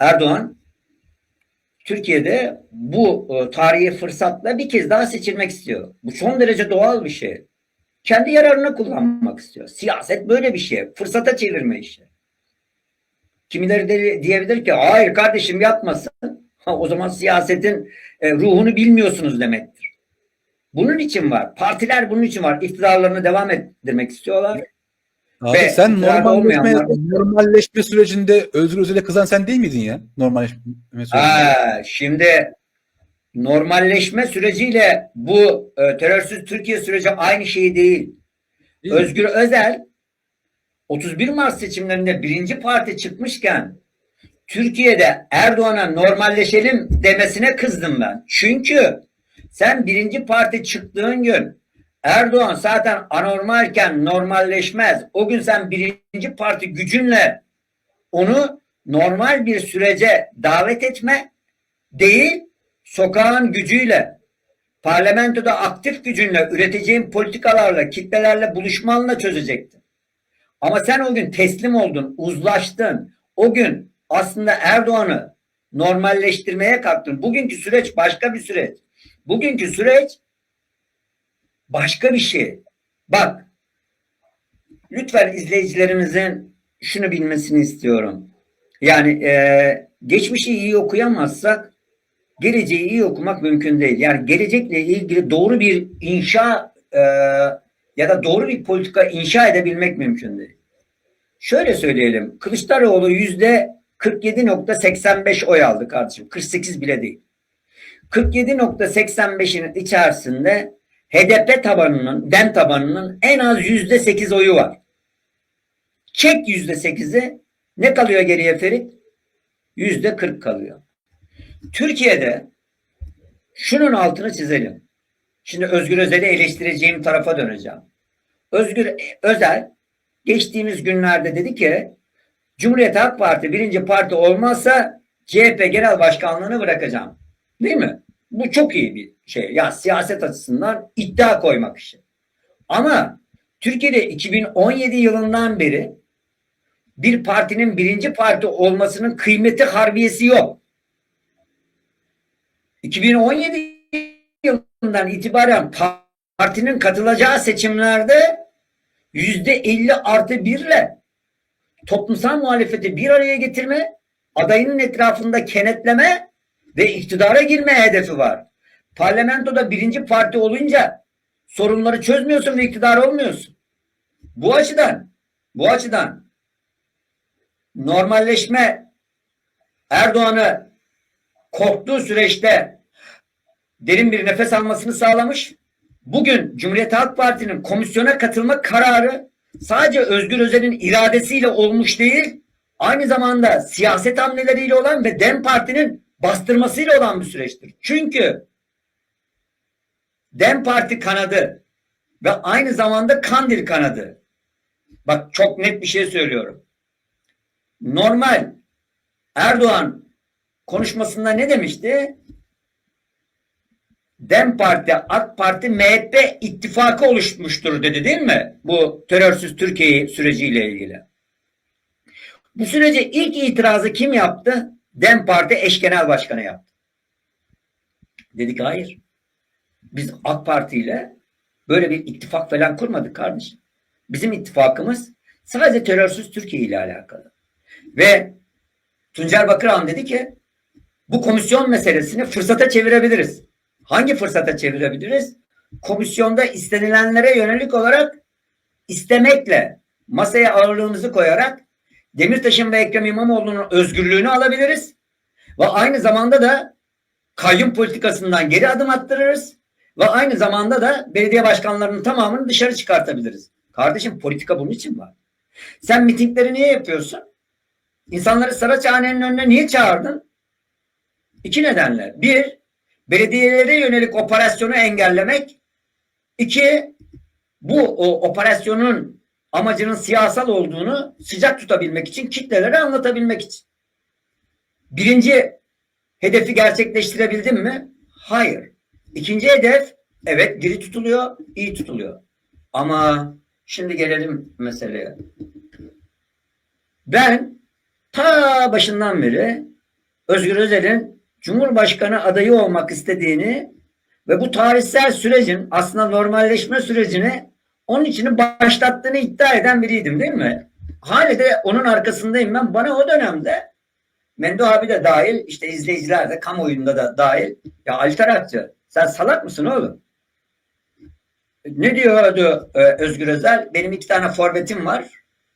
Erdoğan Türkiye'de bu e, tarihi fırsatla bir kez daha seçilmek istiyor. Bu son derece doğal bir şey. Kendi yararına kullanmak istiyor. Siyaset böyle bir şey. Fırsata çevirme işi. Kimileri de diyebilir ki hayır kardeşim yapmasın. Ha, o zaman siyasetin e, ruhunu bilmiyorsunuz demektir. Bunun için var. Partiler bunun için var. İktidarlarını devam ettirmek istiyorlar. Abi Ve sen normalleşme, normalleşme sürecinde Özgür Özel'e kızan sen değil miydin ya? Normalleşme sürecinde. Ha, şimdi normalleşme süreciyle bu e, terörsüz Türkiye süreci aynı şey değil. Değil mi? Özgür Özel 31 Mart seçimlerinde birinci parti çıkmışken Türkiye'de Erdoğan'a normalleşelim demesine kızdım ben. Çünkü sen birinci parti çıktığın gün Erdoğan zaten anormalken normalleşmez. O gün sen birinci parti gücünle onu normal bir sürece davet etme değil, sokağın gücüyle, parlamentoda aktif gücünle, üreteceğin politikalarla, kitlelerle buluşmanla çözecektin. Ama sen o gün teslim oldun, uzlaştın. O gün aslında Erdoğan'ı normalleştirmeye kalktın. Bugünkü süreç başka bir süreç. Bugünkü süreç başka bir şey. Bak, lütfen izleyicilerimizin şunu bilmesini istiyorum. Yani e, geçmişi iyi okuyamazsak geleceği iyi okumak mümkün değil. Yani gelecekle ilgili doğru bir inşa e, ya da doğru bir politika inşa edebilmek mümkün değil. Şöyle söyleyelim. Kılıçdaroğlu yüzde 47.85 oy aldı kardeşim. 48 bile değil. 47.85'in içerisinde HDP tabanının, DEM tabanının en az yüzde 8 oyu var. Çek yüzde 8'i ne kalıyor geriye Ferit? Yüzde 40 kalıyor. Türkiye'de şunun altını çizelim. Şimdi Özgür Özel'i eleştireceğim tarafa döneceğim. Özgür Özel geçtiğimiz günlerde dedi ki Cumhuriyet Halk Parti birinci parti olmazsa CHP genel başkanlığını bırakacağım. Değil mi? Bu çok iyi bir şey. Ya siyaset açısından iddia koymak işi. Ama Türkiye'de 2017 yılından beri bir partinin birinci parti olmasının kıymeti harbiyesi yok. 2017 yılından itibaren partinin katılacağı seçimlerde yüzde 50 artı birle toplumsal muhalefeti bir araya getirme, adayının etrafında kenetleme ve iktidara girme hedefi var. Parlamentoda birinci parti olunca sorunları çözmüyorsun ve iktidar olmuyorsun. Bu açıdan, bu açıdan normalleşme Erdoğan'ı korktuğu süreçte derin bir nefes almasını sağlamış. Bugün Cumhuriyet Halk Parti'nin komisyona katılma kararı sadece Özgür Özel'in iradesiyle olmuş değil, aynı zamanda siyaset hamleleriyle olan ve DEM Parti'nin bastırmasıyla olan bir süreçtir. Çünkü DEM Parti kanadı ve aynı zamanda Kandil kanadı. Bak çok net bir şey söylüyorum. Normal Erdoğan konuşmasında ne demişti? DEM Parti, AK Parti, MHP ittifakı oluşmuştur dedi değil mi? Bu terörsüz Türkiye süreciyle ilgili. Bu sürece ilk itirazı kim yaptı? DEM Parti eş genel başkanı yaptı. Dedik hayır. Biz AK Parti ile böyle bir ittifak falan kurmadık kardeşim. Bizim ittifakımız sadece terörsüz Türkiye ile alakalı. Ve Tuncer Bakırhan dedi ki bu komisyon meselesini fırsata çevirebiliriz. Hangi fırsata çevirebiliriz? Komisyonda istenilenlere yönelik olarak istemekle masaya ağırlığımızı koyarak Demirtaş'ın ve Ekrem İmamoğlu'nun özgürlüğünü alabiliriz. Ve aynı zamanda da kayyum politikasından geri adım attırırız. Ve aynı zamanda da belediye başkanlarının tamamını dışarı çıkartabiliriz. Kardeşim politika bunun için var. Sen mitingleri niye yapıyorsun? İnsanları Saraçhane'nin önüne niye çağırdın? İki nedenle. Bir, belediyelere yönelik operasyonu engellemek. İki, bu o, operasyonun amacının siyasal olduğunu sıcak tutabilmek için, kitlelere anlatabilmek için. Birinci hedefi gerçekleştirebildin mi? Hayır. İkinci hedef, evet diri tutuluyor, iyi tutuluyor. Ama şimdi gelelim meseleye. Ben ta başından beri Özgür Özel'in Cumhurbaşkanı adayı olmak istediğini ve bu tarihsel sürecin aslında normalleşme sürecini onun için başlattığını iddia eden biriydim değil mi? Hali de onun arkasındayım ben. Bana o dönemde Mendo abi de dahil, işte izleyiciler de, kamuoyunda da dahil. Ya Ali Tarakçı, sen salak mısın oğlum? Ne diyordu e, Özgür Özel? Benim iki tane forvetim var.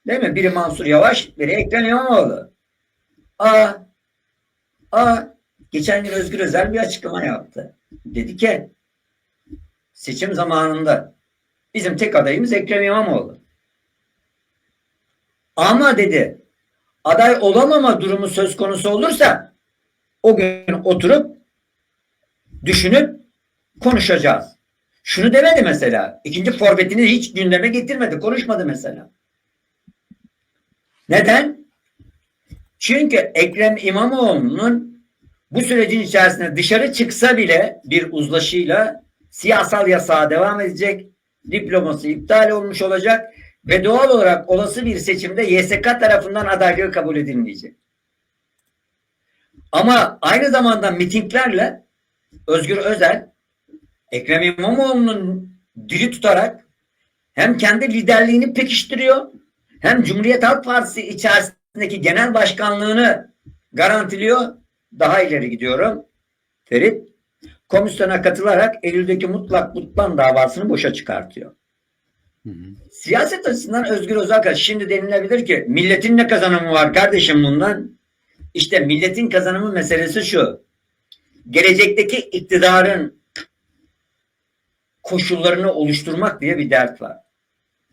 Değil mi? Biri Mansur Yavaş, biri Ekrem İmamoğlu. Aa, aa, geçen gün Özgür Özel bir açıklama yaptı. Dedi ki, seçim zamanında bizim tek adayımız Ekrem İmamoğlu. Ama dedi, aday olamama durumu söz konusu olursa o gün oturup düşünüp konuşacağız. Şunu demedi mesela. İkinci forvetini hiç gündeme getirmedi. Konuşmadı mesela. Neden? Çünkü Ekrem İmamoğlu'nun bu sürecin içerisinde dışarı çıksa bile bir uzlaşıyla siyasal yasağa devam edecek. Diploması iptal olmuş olacak ve doğal olarak olası bir seçimde YSK tarafından adaylığı kabul edilmeyecek. Ama aynı zamanda mitinglerle Özgür Özel Ekrem İmamoğlu'nun dili tutarak hem kendi liderliğini pekiştiriyor hem Cumhuriyet Halk Partisi içerisindeki genel başkanlığını garantiliyor. Daha ileri gidiyorum. Ferit komisyona katılarak Eylül'deki mutlak mutlan davasını boşa çıkartıyor. Hı hı. Siyaset açısından Özgür Özel şimdi denilebilir ki milletin ne kazanımı var kardeşim bundan? İşte milletin kazanımı meselesi şu. Gelecekteki iktidarın koşullarını oluşturmak diye bir dert var.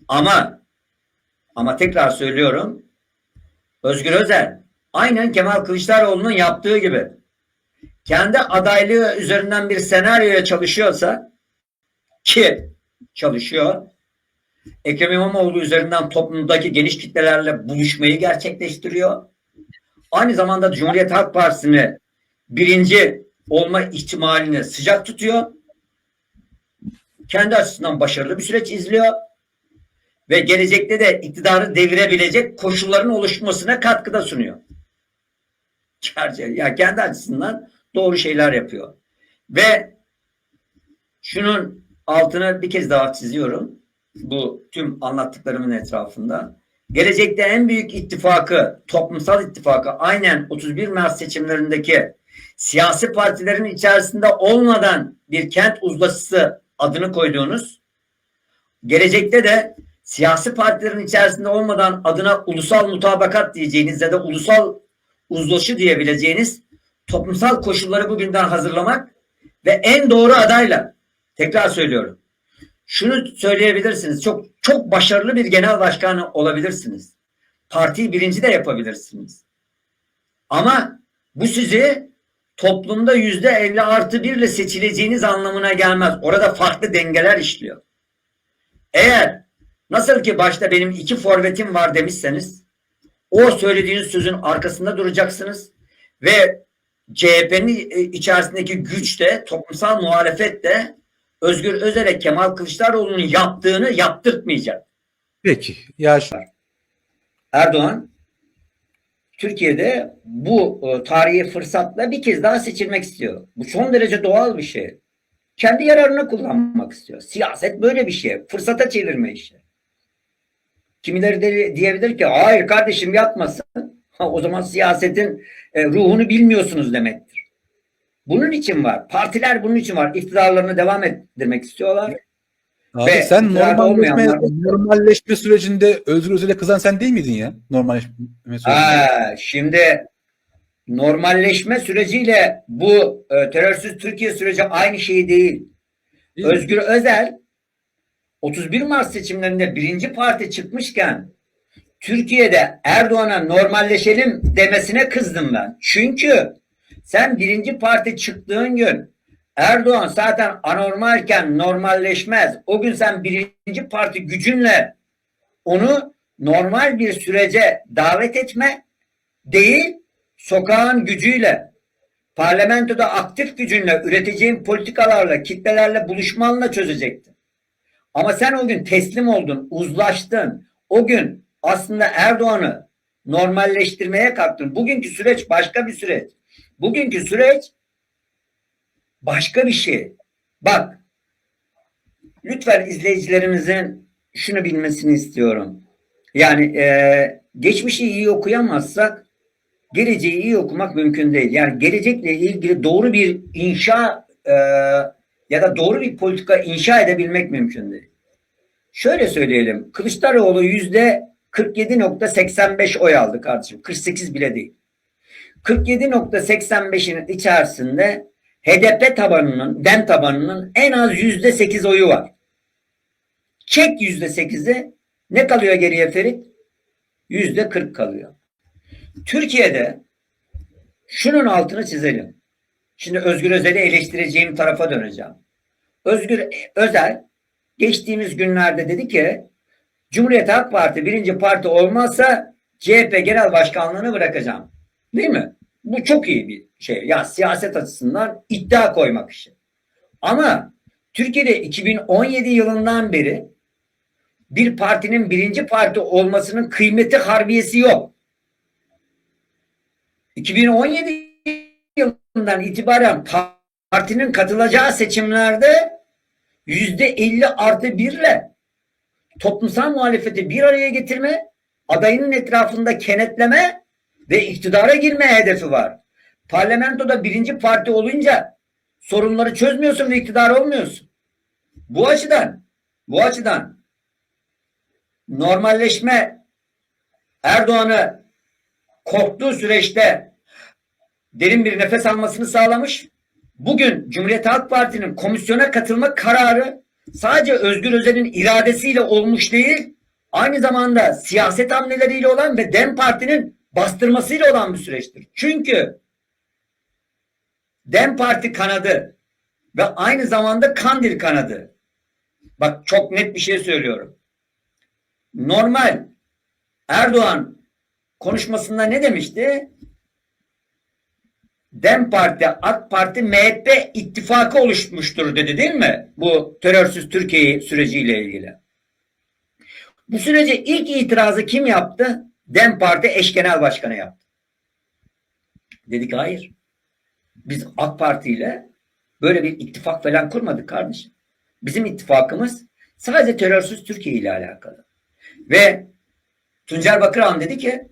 Ama ama tekrar söylüyorum Özgür Özel aynen Kemal Kılıçdaroğlu'nun yaptığı gibi kendi adaylığı üzerinden bir senaryoya çalışıyorsa ki çalışıyor Ekrem İmamoğlu üzerinden toplumdaki geniş kitlelerle buluşmayı gerçekleştiriyor. Aynı zamanda Cumhuriyet Halk Partisi'ni birinci olma ihtimalini sıcak tutuyor. Kendi açısından başarılı bir süreç izliyor. Ve gelecekte de iktidarı devirebilecek koşulların oluşmasına katkıda sunuyor. Ya kendi açısından doğru şeyler yapıyor. Ve şunun altını bir kez daha çiziyorum bu tüm anlattıklarımın etrafında. Gelecekte en büyük ittifakı, toplumsal ittifakı aynen 31 Mart seçimlerindeki siyasi partilerin içerisinde olmadan bir kent uzlaşısı adını koyduğunuz, gelecekte de siyasi partilerin içerisinde olmadan adına ulusal mutabakat diyeceğiniz ya da ulusal uzlaşı diyebileceğiniz toplumsal koşulları bugünden hazırlamak ve en doğru adayla, tekrar söylüyorum, şunu söyleyebilirsiniz. Çok çok başarılı bir genel başkanı olabilirsiniz. Partiyi birinci de yapabilirsiniz. Ama bu sizi toplumda yüzde elli artı birle seçileceğiniz anlamına gelmez. Orada farklı dengeler işliyor. Eğer nasıl ki başta benim iki forvetim var demişseniz o söylediğiniz sözün arkasında duracaksınız ve CHP'nin içerisindeki güç de toplumsal muhalefet de Özgür Özel'e Kemal Kılıçdaroğlu'nun yaptığını yaptırtmayacak. Peki. Ya şu- Erdoğan Türkiye'de bu e, tarihi fırsatla bir kez daha seçilmek istiyor. Bu son derece doğal bir şey. Kendi yararına kullanmak istiyor. Siyaset böyle bir şey. Fırsata çevirme işi. Kimileri de diyebilir ki hayır kardeşim yapmasın. Ha, o zaman siyasetin e, ruhunu bilmiyorsunuz demektir. Bunun için var. Partiler bunun için var. İktidarlarını devam ettirmek istiyorlar. Abi Ve sen normalleşme, normalleşme sürecinde Özgür Özel'e kızan sen değil miydin ya? Normalleşme sürecinde. Ha, şimdi normalleşme süreciyle bu e, terörsüz Türkiye süreci aynı şey değil. Değil mi? Özgür Özel 31 Mart seçimlerinde birinci parti çıkmışken Türkiye'de Erdoğan'a normalleşelim demesine kızdım ben. Çünkü sen birinci parti çıktığın gün Erdoğan zaten anormalken normalleşmez. O gün sen birinci parti gücünle onu normal bir sürece davet etme değil, sokağın gücüyle, parlamentoda aktif gücünle, üreteceğin politikalarla, kitlelerle buluşmanla çözecektin. Ama sen o gün teslim oldun, uzlaştın. O gün aslında Erdoğan'ı normalleştirmeye kalktın. Bugünkü süreç başka bir süreç. Bugünkü süreç başka bir şey. Bak lütfen izleyicilerimizin şunu bilmesini istiyorum. Yani e, geçmişi iyi okuyamazsak geleceği iyi okumak mümkün değil. Yani gelecekle ilgili doğru bir inşa e, ya da doğru bir politika inşa edebilmek mümkün değil. Şöyle söyleyelim. Kılıçdaroğlu yüzde 47.85 oy aldı kardeşim. 48 bile değil. 47.85'in içerisinde HDP tabanının, DEM tabanının en az yüzde 8 oyu var. Çek yüzde 8'i ne kalıyor geriye Ferit? Yüzde 40 kalıyor. Türkiye'de şunun altını çizelim. Şimdi Özgür Özel'i eleştireceğim tarafa döneceğim. Özgür Özel geçtiğimiz günlerde dedi ki Cumhuriyet Halk Parti birinci parti olmazsa CHP genel başkanlığını bırakacağım. Değil mi? Bu çok iyi bir şey. Ya siyaset açısından iddia koymak için. Ama Türkiye'de 2017 yılından beri bir partinin birinci parti olmasının kıymeti harbiyesi yok. 2017 yılından itibaren partinin katılacağı seçimlerde yüzde 50 artı birle toplumsal muhalefeti bir araya getirme, adayının etrafında kenetleme ve iktidara girme hedefi var. Parlamentoda birinci parti olunca sorunları çözmüyorsun ve iktidar olmuyorsun. Bu açıdan, bu açıdan normalleşme Erdoğan'ı korktuğu süreçte derin bir nefes almasını sağlamış. Bugün Cumhuriyet Halk Parti'nin komisyona katılma kararı sadece Özgür Özel'in iradesiyle olmuş değil, aynı zamanda siyaset hamleleriyle olan ve DEM Parti'nin bastırmasıyla olan bir süreçtir. Çünkü DEM Parti kanadı ve aynı zamanda Kandil kanadı. Bak çok net bir şey söylüyorum. Normal Erdoğan konuşmasında ne demişti? DEM Parti, AK Parti, MHP ittifakı oluşmuştur dedi değil mi? Bu terörsüz Türkiye süreciyle ilgili. Bu sürece ilk itirazı kim yaptı? DEM Parti eş genel başkanı yaptı. Dedik hayır. Biz AK Parti ile böyle bir ittifak falan kurmadık kardeşim. Bizim ittifakımız sadece terörsüz Türkiye ile alakalı. Ve Tuncer Bakırhan dedi ki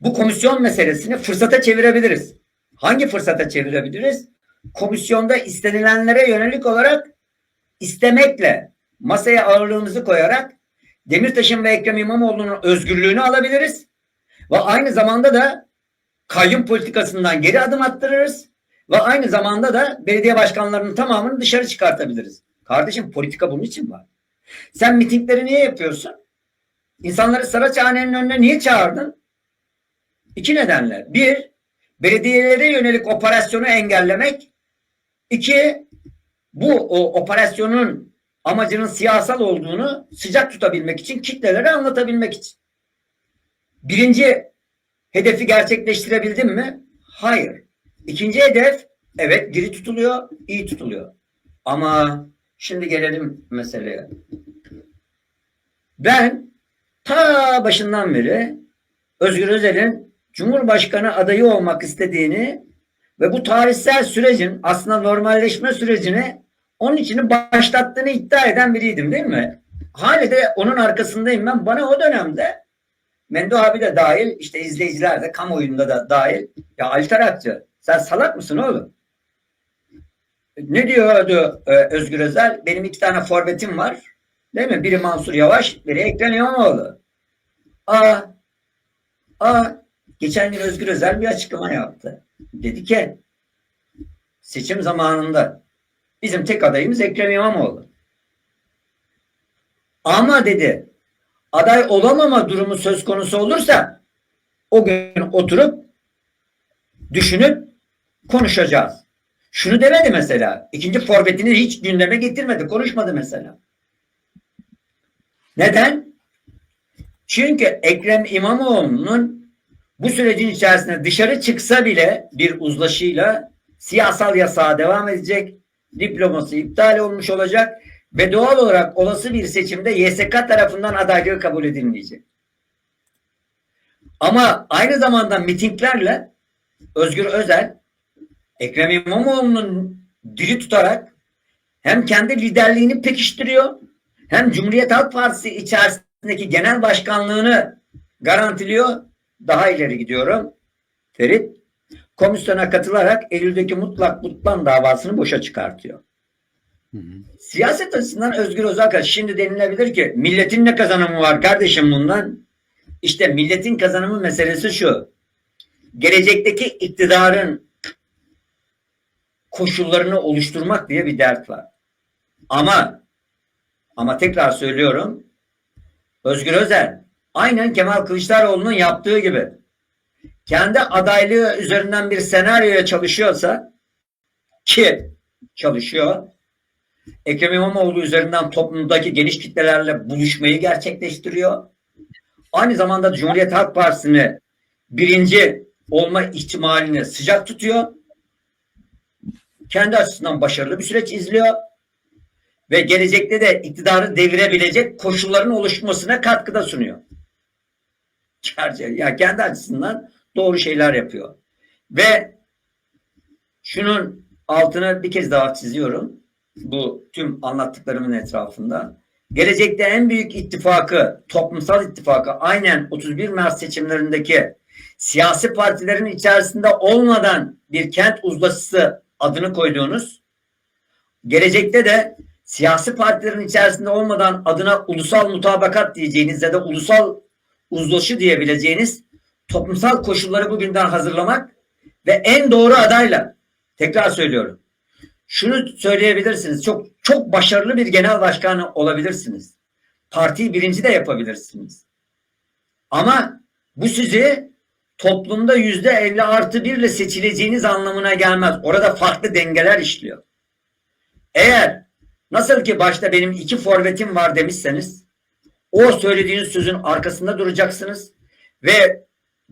bu komisyon meselesini fırsata çevirebiliriz. Hangi fırsata çevirebiliriz? Komisyonda istenilenlere yönelik olarak istemekle masaya ağırlığımızı koyarak Demirtaş'ın ve Ekrem İmamoğlu'nun özgürlüğünü alabiliriz. Ve aynı zamanda da kayyum politikasından geri adım attırırız. Ve aynı zamanda da belediye başkanlarının tamamını dışarı çıkartabiliriz. Kardeşim politika bunun için var. Sen mitingleri niye yapıyorsun? İnsanları Saraçhane'nin önüne niye çağırdın? İki nedenle. Bir, belediyelere yönelik operasyonu engellemek. İki, bu o, operasyonun amacının siyasal olduğunu sıcak tutabilmek için, kitlelere anlatabilmek için. Birinci hedefi gerçekleştirebildin mi? Hayır. İkinci hedef, evet diri tutuluyor, iyi tutuluyor. Ama şimdi gelelim meseleye. Ben ta başından beri Özgür Özel'in Cumhurbaşkanı adayı olmak istediğini ve bu tarihsel sürecin aslında normalleşme sürecini onun için başlattığını iddia eden biriydim değil mi? Hala de onun arkasındayım ben. Bana o dönemde Mendo abi de dahil, işte izleyiciler de, kamuoyunda da dahil. Ya Ali Tarakçı, sen salak mısın oğlum? Ne diyordu e, Özgür Özel? Benim iki tane forvetim var. Değil mi? Biri Mansur Yavaş, biri Ekrem İmamoğlu. Aa, aa, geçen gün Özgür Özel bir açıklama yaptı. Dedi ki, seçim zamanında bizim tek adayımız Ekrem İmamoğlu. Ama dedi, aday olamama durumu söz konusu olursa o gün oturup düşünüp konuşacağız. Şunu demedi mesela. İkinci forvetini hiç gündeme getirmedi. Konuşmadı mesela. Neden? Çünkü Ekrem İmamoğlu'nun bu sürecin içerisinde dışarı çıksa bile bir uzlaşıyla siyasal yasağa devam edecek. Diploması iptal olmuş olacak ve doğal olarak olası bir seçimde YSK tarafından adaylığı kabul edilmeyecek. Ama aynı zamanda mitinglerle Özgür Özel Ekrem İmamoğlu'nun dili tutarak hem kendi liderliğini pekiştiriyor hem Cumhuriyet Halk Partisi içerisindeki genel başkanlığını garantiliyor. Daha ileri gidiyorum. Ferit komisyona katılarak Eylül'deki mutlak butlan davasını boşa çıkartıyor. Siyaset açısından Özgür Özel şimdi denilebilir ki milletin ne kazanımı var kardeşim bundan? İşte milletin kazanımı meselesi şu. Gelecekteki iktidarın koşullarını oluşturmak diye bir dert var. Ama ama tekrar söylüyorum Özgür Özel aynen Kemal Kılıçdaroğlu'nun yaptığı gibi kendi adaylığı üzerinden bir senaryoya çalışıyorsa ki çalışıyor Ekrem İmamoğlu üzerinden toplumdaki geniş kitlelerle buluşmayı gerçekleştiriyor. Aynı zamanda Cumhuriyet Halk Partisi'ni birinci olma ihtimalini sıcak tutuyor. Kendi açısından başarılı bir süreç izliyor. Ve gelecekte de iktidarı devirebilecek koşulların oluşmasına katkıda sunuyor. Ya kendi açısından doğru şeyler yapıyor. Ve şunun altını bir kez daha çiziyorum. Bu tüm anlattıklarımın etrafında. Gelecekte en büyük ittifakı, toplumsal ittifakı aynen 31 Mart seçimlerindeki siyasi partilerin içerisinde olmadan bir kent uzlaşısı adını koyduğunuz, gelecekte de siyasi partilerin içerisinde olmadan adına ulusal mutabakat diyeceğiniz ya da ulusal uzlaşı diyebileceğiniz toplumsal koşulları bugünden hazırlamak ve en doğru adayla tekrar söylüyorum. Şunu söyleyebilirsiniz. Çok çok başarılı bir genel başkanı olabilirsiniz. Partiyi birinci de yapabilirsiniz. Ama bu sizi toplumda yüzde elli artı birle seçileceğiniz anlamına gelmez. Orada farklı dengeler işliyor. Eğer nasıl ki başta benim iki forvetim var demişseniz o söylediğiniz sözün arkasında duracaksınız ve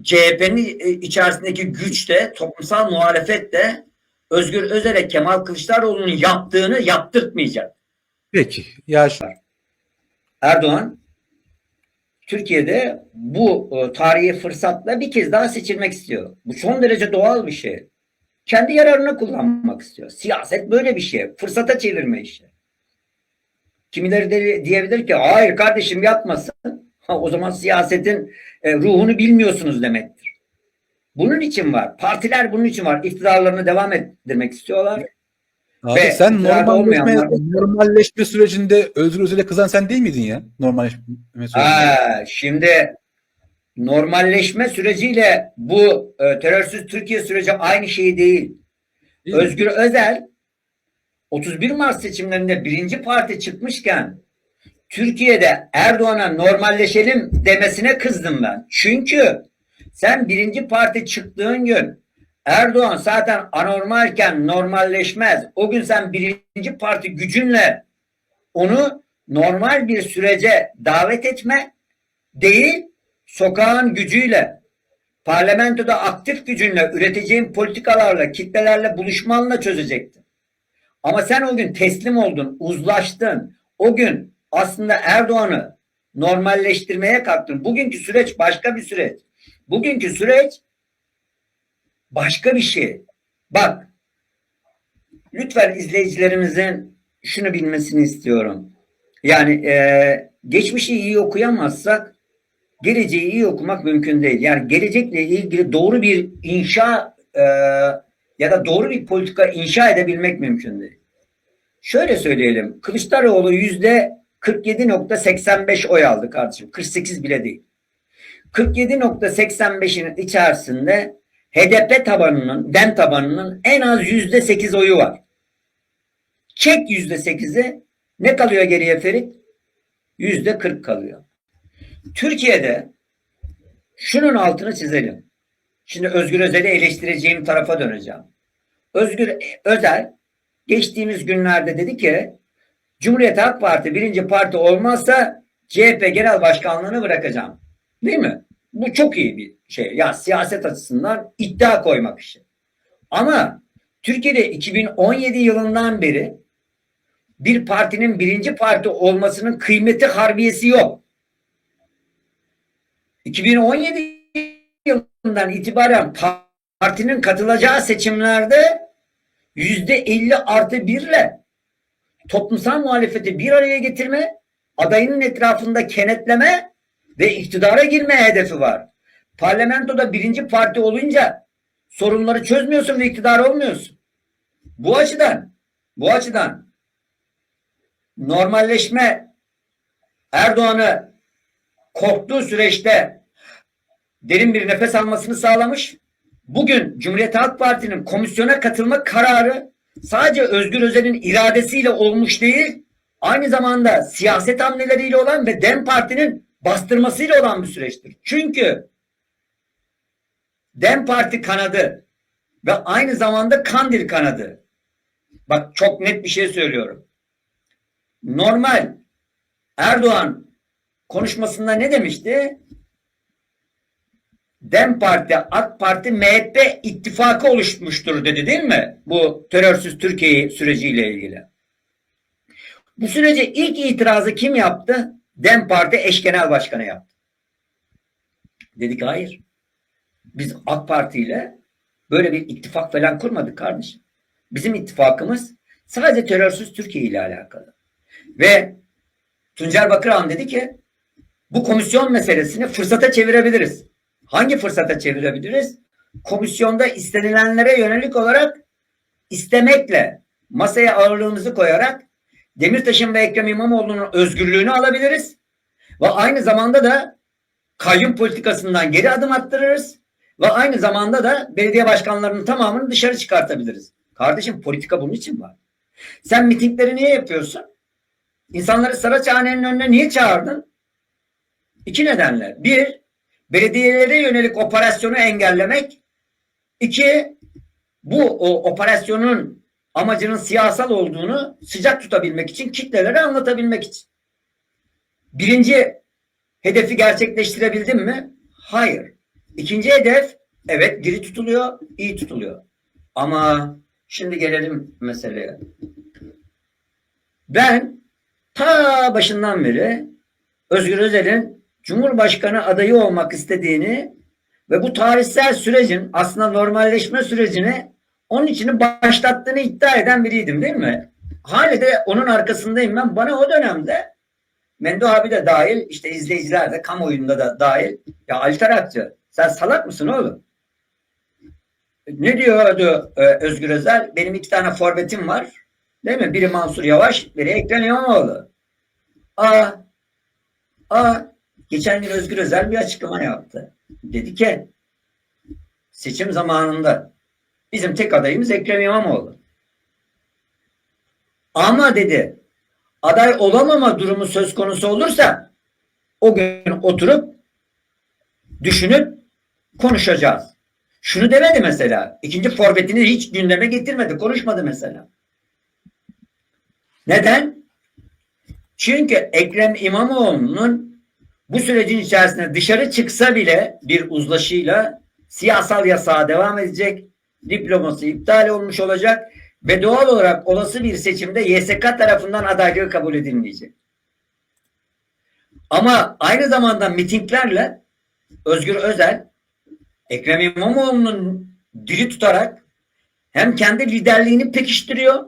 CHP'nin içerisindeki güç de toplumsal muhalefet de Özgür Özel'e Kemal Kılıçdaroğlu'nun yaptığını yaptırtmayacak. Peki. Ya Erdoğan Türkiye'de bu e, tarihi fırsatla bir kez daha seçilmek istiyor. Bu son derece doğal bir şey. Kendi yararına kullanmak istiyor. Siyaset böyle bir şey. Fırsata çevirme işi. Kimileri de diyebilir ki hayır kardeşim yapmasın. Ha, o zaman siyasetin e, ruhunu bilmiyorsunuz demektir. Bunun için var. Partiler bunun için var. İktidarlarını devam ettirmek istiyorlar. Abi Ve sen normalleşme, normalleşme sürecinde Özgür Özel'e kızan sen değil miydin ya? Normalleşme sürecinde. Ha, şimdi normalleşme süreciyle bu e, terörsüz Türkiye süreci aynı şey değil. Değil mi? Özgür Özel 31 Mart seçimlerinde birinci parti çıkmışken Türkiye'de Erdoğan'a normalleşelim demesine kızdım ben. Çünkü sen birinci parti çıktığın gün Erdoğan zaten anormalken normalleşmez. O gün sen birinci parti gücünle onu normal bir sürece davet etme değil, sokağın gücüyle, parlamentoda aktif gücünle, üreteceğin politikalarla, kitlelerle buluşmanla çözecektin. Ama sen o gün teslim oldun, uzlaştın. O gün aslında Erdoğan'ı normalleştirmeye kalktın. Bugünkü süreç başka bir süreç. Bugünkü süreç başka bir şey. Bak, lütfen izleyicilerimizin şunu bilmesini istiyorum. Yani e, geçmişi iyi okuyamazsak geleceği iyi okumak mümkün değil. Yani gelecekle ilgili doğru bir inşa e, ya da doğru bir politika inşa edebilmek mümkün değil. Şöyle söyleyelim. Kılıçdaroğlu yüzde 47.85 oy aldı kardeşim. 48 bile değil. 47.85'in içerisinde HDP tabanının, DEM tabanının en az yüzde 8 oyu var. Çek yüzde 8'i ne kalıyor geriye Ferit? Yüzde 40 kalıyor. Türkiye'de şunun altını çizelim. Şimdi Özgür Özel'i eleştireceğim tarafa döneceğim. Özgür Özel geçtiğimiz günlerde dedi ki Cumhuriyet Halk Parti birinci parti olmazsa CHP genel başkanlığını bırakacağım. Değil mi? Bu çok iyi bir şey. Ya siyaset açısından iddia koymak işi. Ama Türkiye'de 2017 yılından beri bir partinin birinci parti olmasının kıymeti harbiyesi yok. 2017 yılından itibaren partinin katılacağı seçimlerde yüzde 50 artı birle toplumsal muhalefeti bir araya getirme, adayının etrafında kenetleme ve iktidara girme hedefi var. Parlamentoda birinci parti olunca sorunları çözmüyorsun ve iktidar olmuyorsun. Bu açıdan, bu açıdan normalleşme Erdoğan'ı korktuğu süreçte derin bir nefes almasını sağlamış. Bugün Cumhuriyet Halk Parti'nin komisyona katılma kararı sadece Özgür Özel'in iradesiyle olmuş değil, aynı zamanda siyaset hamleleriyle olan ve DEM Parti'nin bastırmasıyla olan bir süreçtir. Çünkü DEM Parti kanadı ve aynı zamanda Kandil kanadı. Bak çok net bir şey söylüyorum. Normal Erdoğan konuşmasında ne demişti? DEM Parti, AK Parti, MHP ittifakı oluşmuştur dedi değil mi? Bu terörsüz Türkiye süreciyle ilgili. Bu sürece ilk itirazı kim yaptı? DEM Parti eş genel başkanı yaptı. Dedik hayır. Biz AK Parti ile böyle bir ittifak falan kurmadık kardeşim. Bizim ittifakımız sadece terörsüz Türkiye ile alakalı. Ve Tuncer Bakırhan dedi ki bu komisyon meselesini fırsata çevirebiliriz. Hangi fırsata çevirebiliriz? Komisyonda istenilenlere yönelik olarak istemekle masaya ağırlığımızı koyarak Demirtaş'ın ve Ekrem İmamoğlu'nun özgürlüğünü alabiliriz. Ve aynı zamanda da kayyum politikasından geri adım attırırız. Ve aynı zamanda da belediye başkanlarının tamamını dışarı çıkartabiliriz. Kardeşim politika bunun için var. Sen mitingleri niye yapıyorsun? İnsanları Saraçhane'nin önüne niye çağırdın? İki nedenle. Bir, belediyelere yönelik operasyonu engellemek. İki, bu o, operasyonun amacının siyasal olduğunu sıcak tutabilmek için, kitlelere anlatabilmek için. Birinci hedefi gerçekleştirebildin mi? Hayır. İkinci hedef, evet diri tutuluyor, iyi tutuluyor. Ama şimdi gelelim meseleye. Ben ta başından beri Özgür Özel'in Cumhurbaşkanı adayı olmak istediğini ve bu tarihsel sürecin aslında normalleşme sürecini onun için başlattığını iddia eden biriydim değil mi? Hala de onun arkasındayım ben. Bana o dönemde Mendo abi de dahil, işte izleyiciler de, kamuoyunda da dahil. Ya Ali Tarakçı, sen salak mısın oğlum? Ne diyordu e, Özgür Özel? Benim iki tane forvetim var. Değil mi? Biri Mansur Yavaş, biri Ekrem İmamoğlu. Aa, aa, geçen gün Özgür Özel bir açıklama yaptı. Dedi ki, seçim zamanında bizim tek adayımız Ekrem İmamoğlu. Ama dedi, aday olamama durumu söz konusu olursa o gün oturup düşünüp konuşacağız. Şunu demedi mesela. İkinci forvetini hiç gündeme getirmedi. Konuşmadı mesela. Neden? Çünkü Ekrem İmamoğlu'nun bu sürecin içerisinde dışarı çıksa bile bir uzlaşıyla siyasal yasağa devam edecek. Diploması iptal olmuş olacak ve doğal olarak olası bir seçimde YSK tarafından adaylığı kabul edilmeyecek. Ama aynı zamanda mitinglerle Özgür Özel Ekrem İmamoğlu'nun dili tutarak hem kendi liderliğini pekiştiriyor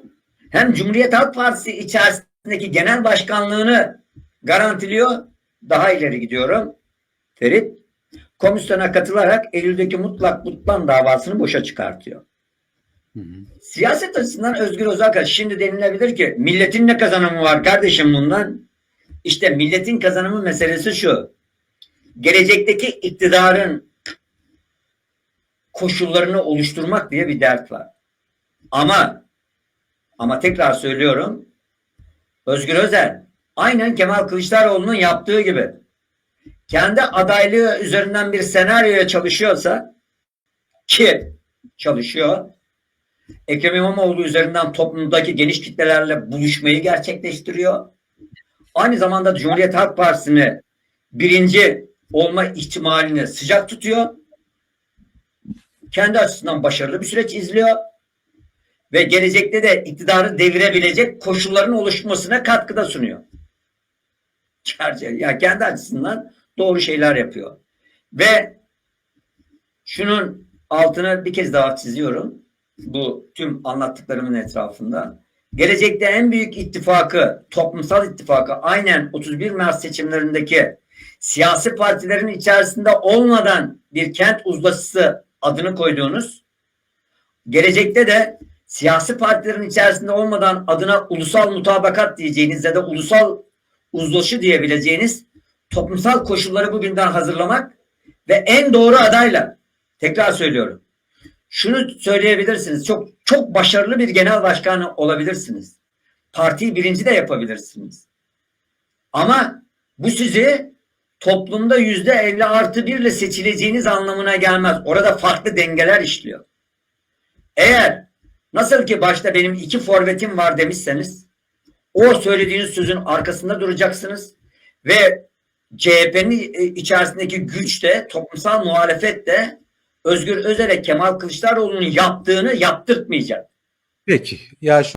hem Cumhuriyet Halk Partisi içerisindeki genel başkanlığını garantiliyor. Daha ileri gidiyorum. Ferit komisyona katılarak Eylül'deki mutlak butlan davasını boşa çıkartıyor. Hı hı. Siyaset açısından Özgür Özel şimdi denilebilir ki milletin ne kazanımı var kardeşim bundan? İşte milletin kazanımı meselesi şu. Gelecekteki iktidarın koşullarını oluşturmak diye bir dert var. Ama ama tekrar söylüyorum Özgür Özel aynen Kemal Kılıçdaroğlu'nun yaptığı gibi kendi adaylığı üzerinden bir senaryoya çalışıyorsa ki çalışıyor Ekrem İmamoğlu üzerinden toplumdaki geniş kitlelerle buluşmayı gerçekleştiriyor. Aynı zamanda Cumhuriyet Halk Partisi'ni birinci olma ihtimalini sıcak tutuyor. Kendi açısından başarılı bir süreç izliyor. Ve gelecekte de iktidarı devirebilecek koşulların oluşmasına katkıda sunuyor. Çıkarcı. Ya kendi açısından doğru şeyler yapıyor. Ve şunun altını bir kez daha çiziyorum bu tüm anlattıklarımın etrafında. Gelecekte en büyük ittifakı, toplumsal ittifakı aynen 31 Mart seçimlerindeki siyasi partilerin içerisinde olmadan bir kent uzlaşısı adını koyduğunuz, gelecekte de siyasi partilerin içerisinde olmadan adına ulusal mutabakat diyeceğiniz ya da ulusal uzlaşı diyebileceğiniz toplumsal koşulları bugünden hazırlamak ve en doğru adayla tekrar söylüyorum. Şunu söyleyebilirsiniz. Çok çok başarılı bir genel başkan olabilirsiniz. Partiyi birinci de yapabilirsiniz. Ama bu sizi toplumda yüzde 50 artı bir ile seçileceğiniz anlamına gelmez. Orada farklı dengeler işliyor. Eğer nasıl ki başta benim iki forvetim var demişseniz o söylediğiniz sözün arkasında duracaksınız ve CHP'nin içerisindeki güç de toplumsal muhalefet de Özgür Özel'e Kemal Kılıçdaroğlu'nun yaptığını yaptırtmayacak. Peki. Ya şu